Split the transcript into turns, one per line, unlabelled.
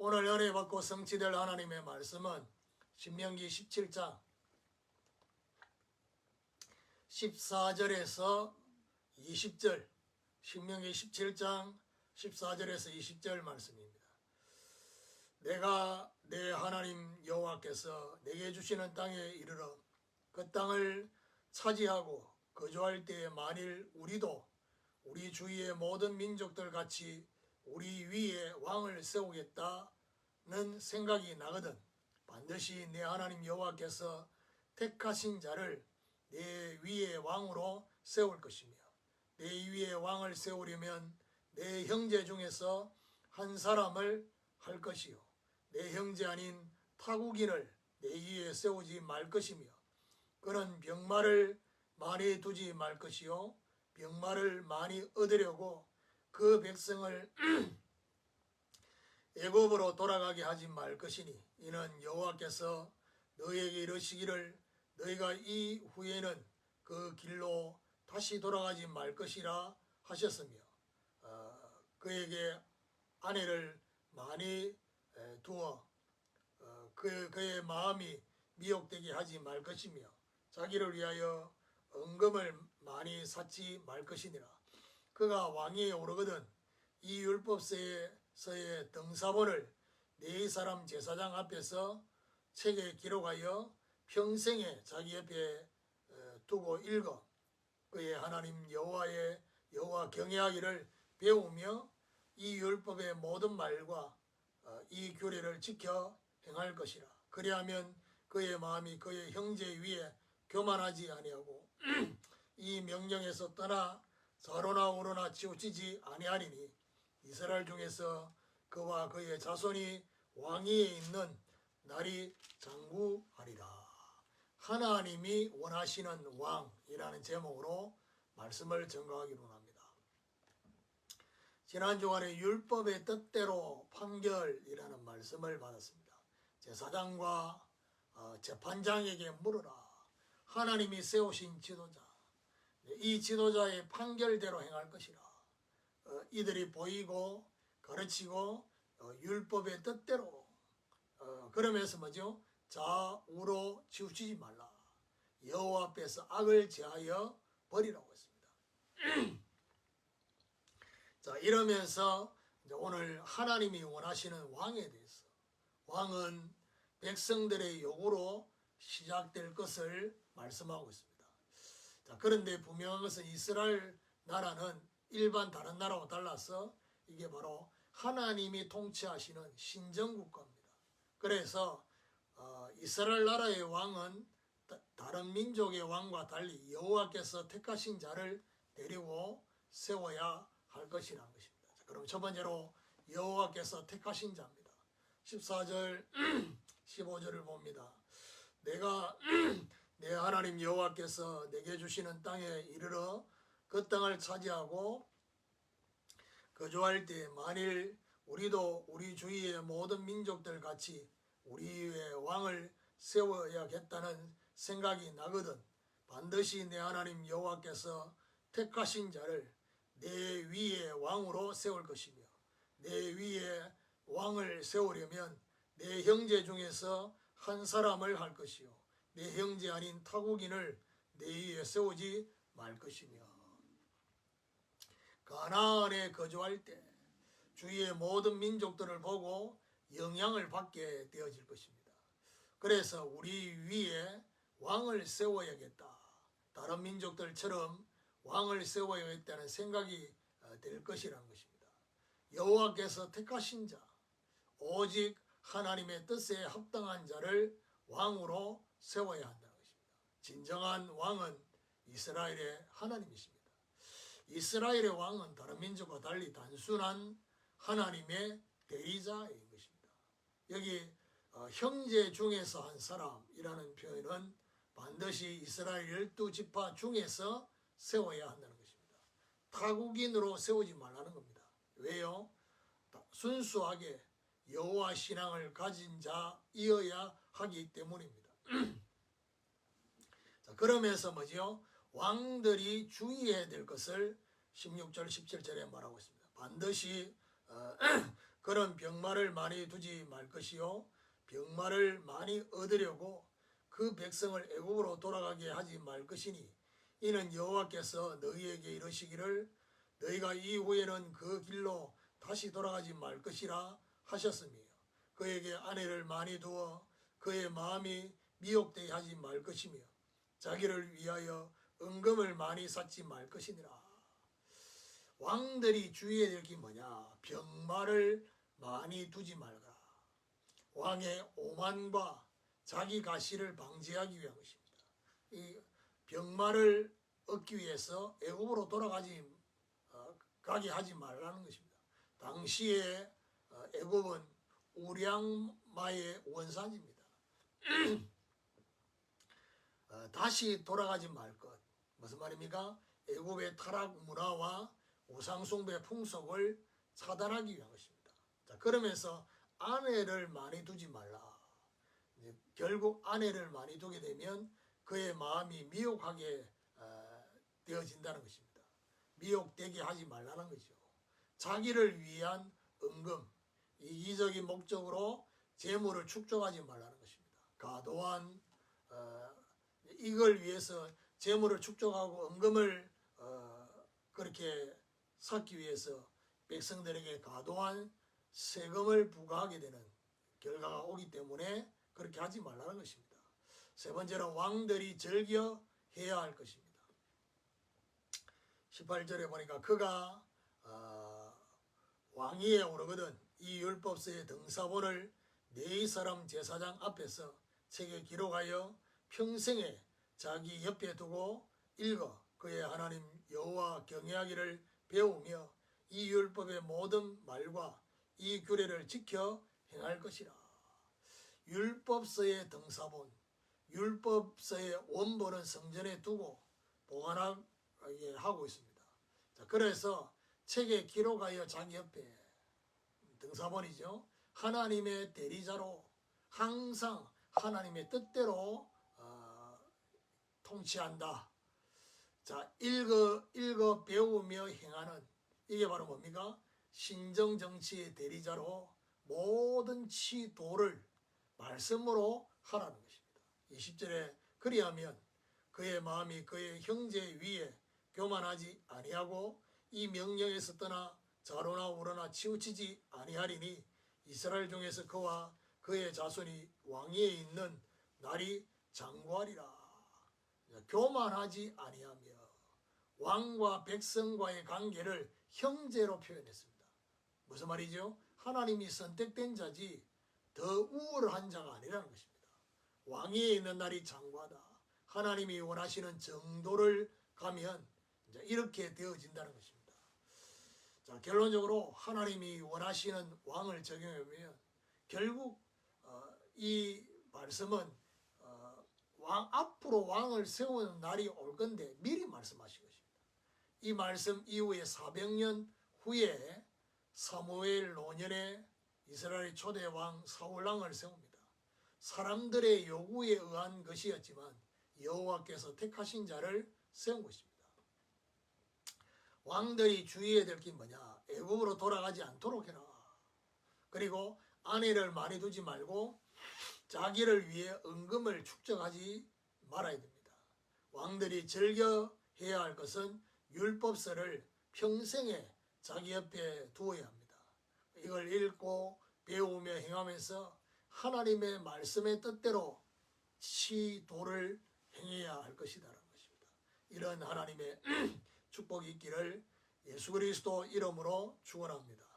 오늘 은혜 받고 성취될 하나님의 말씀은 신명기 17장 14절에서 20절 신명기 17장 14절에서 20절 말씀입니다. 내가 내 하나님 여호와께서 내게 주시는 땅에 이르러 그 땅을 차지하고 거주할 때에 만일 우리도 우리 주위의 모든 민족들 같이 우리 위에 왕을 세우겠다는 생각이 나거든. 반드시 내 하나님 여호와께서 택하신 자를 내 위에 왕으로 세울 것이며 내 위에 왕을 세우려면 내 형제 중에서 한 사람을 할 것이요. 내 형제 아닌 타국인을 내 위에 세우지 말 것이며 그는 병마를 많이 두지 말 것이요. 병마를 많이 얻으려고 그 백성을 애굽으로 돌아가게 하지 말 것이니 이는 여호와께서 너희에게 이르시기를 너희가 이 후에는 그 길로 다시 돌아가지 말 것이라 하셨으며 어, 그에게 아내를 많이 에, 두어 어, 그, 그의 마음이 미혹되게 하지 말 것이며 자기를 위하여 은금을 많이 샀지 말 것이니라 그가 왕위에 오르거든 이 율법서의 등사본을 네 사람 제사장 앞에서 책에 기록하여 평생에 자기 옆에 어, 두고 읽어 그의 하나님 여호와의 여호와 경외하기를 배우며 이 율법의 모든 말과 어, 이 규례를 지켜 행할 것이라. 그리하면 그의 마음이 그의 형제 위에 교만하지 아니하고 이 명령에서 떠나 좌로나 우로나 치우치지 아니하리니 이스라엘 중에서 그와 그의 자손이 왕위에 있는 날이 장구하리라. 하나님이 원하시는 왕이라는 제목으로 말씀을 전가하기로 합니다. 지난 주간에 율법의 뜻대로 판결이라는 말씀을 받았습니다. 제사장과 어, 재판장에게 물으라. 하나님이 세우신 지도자, 이 지도자의 판결대로 행할 것이라. 어, 이들이 보이고 가르치고 어, 율법의 뜻대로 어, 그러면서 뭐죠? 좌우로 치우치지 말라. 여호와 앞에서 악을 제하여 버리라고 했습니다. 자 이러면서 오늘 하나님이 원하시는 왕에 대해서 왕은 백성들의 요구로 시작될 것을 말씀하고 있습니다. 자 그런데 분명한 것은 이스라엘 나라는 일반 다른 나라와 달라서 이게 바로 하나님이 통치하시는 신정국가입니다. 그래서 어, 이스라엘 나라의 왕은 다, 다른 민족의 왕과 달리 여호와께서 택하신 자를 데리고 세워야 할 것이라는 것입니다. 자, 그럼 첫 번째로 여호와께서 택하신 자입니다. 14절 15절을 봅니다. 내가 내 하나님 여호와께서 내게 주시는 땅에 이르러 그 땅을 차지하고 거주할 때 만일 우리도 우리 주위의 모든 민족들 같이 우리 위에 왕을 세워야겠다는 생각이 나거든 반드시 내 하나님 여호와께서 택하신 자를 내 위에 왕으로 세울 것이며 내 위에 왕을 세우려면 내 형제 중에서 한 사람을 할 것이요 내 형제 아닌 타국인을 내 위에 세우지 말 것이며 가나안에 거주할 때 주위의 모든 민족들을 보고 영향을 받게 되어질 것입니다. 그래서 우리 위에 왕을 세워야겠다. 다른 민족들처럼 왕을 세워야겠다는 생각이 어, 될 것이라는 것입니다. 여호와께서 택하신 자, 오직 하나님의 뜻에 합당한 자를 왕으로 세워야 한다는 것입니다. 진정한 왕은 이스라엘의 하나님이십니다. 이스라엘의 왕은 다른 민족과 달리 단순한 하나님의 대리자인 것입니다. 여기 어, 형제 중에서 한 사람이라는 표현은 반드시 이스라엘 열두 지파 중에서 세워야 한다는 것입니다. 타국인으로 세우지 말라는 겁니다. 왜요? 순수하게 여호와 신앙을 가진 자이어야 하기 때문입니다. 자, 그러면서 뭐죠? 왕들이 주의해야 될 것을 16절 17절에 말하고 있습니다. 반드시 어, 그런 병마를 많이 두지 말 것이요 병마를 많이 얻으려고 그 백성을 애굽으로 돌아가게 하지 말 것이니 이는 여호와께서 너희에게 이르시기를 너희가 이후에는 그 길로 다시 돌아가지 말 것이라 하셨으며 그에게 아내를 많이 두어 그의 마음이 미혹되게 하지 말 것이며 자기를 위하여 은금을 많이 쌓지 말 것이니라 왕들이 주의해야 될 게 뭐냐 병마를 많이 두지 말라 왕의 오만과 자기 가시를 방지하기 위한 것입니다. 이 병마를 얻기 위해서 애굽으로 돌아가지 어, 가게 하지 말라는 것입니다. 당시에 어, 애굽은 우량마의 원산지입니다. 어, 다시 돌아가지 말 것. 무슨 말입니까? 애굽의 타락 문화와 우상숭배 풍속을 차단하기 위한 것입니다. 자, 그러면서 아내를 많이 두지 말라. 결국 아내를 많이 두게 되면 그의 마음이 미혹하게 어, 되어진다는 것입니다. 미혹되게 하지 말라는 거죠. 자기를 위한 은금, 이기적인 목적으로 재물을 축적하지 말라는 것입니다. 과도한 어, 이걸 위해서 재물을 축적하고 은금을 어, 그렇게 쌓기 위해서 백성들에게 과도한 세금을 부과하게 되는 결과가 오기 때문에 그렇게 하지 말라는 것입니다. 세 번째로 왕들이 즐겨 해야 할 것입니다. 18절에 보니까 그가 어, 왕위에 오르거든 이 율법서의 등사본을 네 사람 제사장 앞에서 책에 기록하여 평생에 자기 옆에 두고 읽어 그의 하나님 여호와 경외하기를 배우며 이 율법의 모든 말과 이 규례를 지켜 행할 것이라. 율법서의 등사본, 율법서의 원본은 성전에 두고 보관하게 하고 있습니다. 자, 그래서 책에 기록하여 자기 옆에 등사본이죠. 하나님의 대리자로 항상 하나님의 뜻대로 어, 통치한다. 자, 읽어 읽어 배우며 행하는 이게 바로 뭡니까? 신정 정치의 대리자로 모든 치도를 말씀으로 하라는 것입니다. 20절에 그리하면 그의 마음이 그의 형제 위에 교만하지 아니하고 이 명령에서 떠나 자로나 우러나 치우치지 아니하리니 이스라엘 중에서 그와 그의 자손이 왕위에 있는 날이 장구하리라. 교만하지 아니하며 왕과 백성과의 관계를 형제로 표현했습니다. 무슨 말이죠? 하나님이 선택된 자지 더 우월한 자가 아니라는 것입니다. 왕위에 있는 날이 장구하다. 하나님이 원하시는 정도를 가면 이제 이렇게 되어진다는 것입니다. 자, 결론적으로 하나님이 원하시는 왕을 적용하면 결국 어, 이 말씀은 어, 왕 앞으로 왕을 세우는 날이 올 건데 미리 말씀하신 것입니다. 이 말씀 이후에 400년 후에 사무엘 노년에 이스라엘 초대 왕 사울 왕을 세웁니다. 사람들의 요구에 의한 것이었지만 여호와께서 택하신 자를 세운 것입니다. 왕들이 주의해야 될 게 뭐냐? 애굽으로 돌아가지 않도록 해라. 그리고 아내를 많이 두지 말고 자기를 위해 은금을 축적하지 말아야 됩니다. 왕들이 즐겨 해야 할 것은 율법서를 평생에 자기 옆에 두어야 합니다. 이걸 읽고 배우며 행하면서 하나님의 말씀의 뜻대로 시도를 행해야 할 것이다라는 것입니다. 이런 하나님의 축복이 있기를 예수 그리스도 이름으로 축원합니다.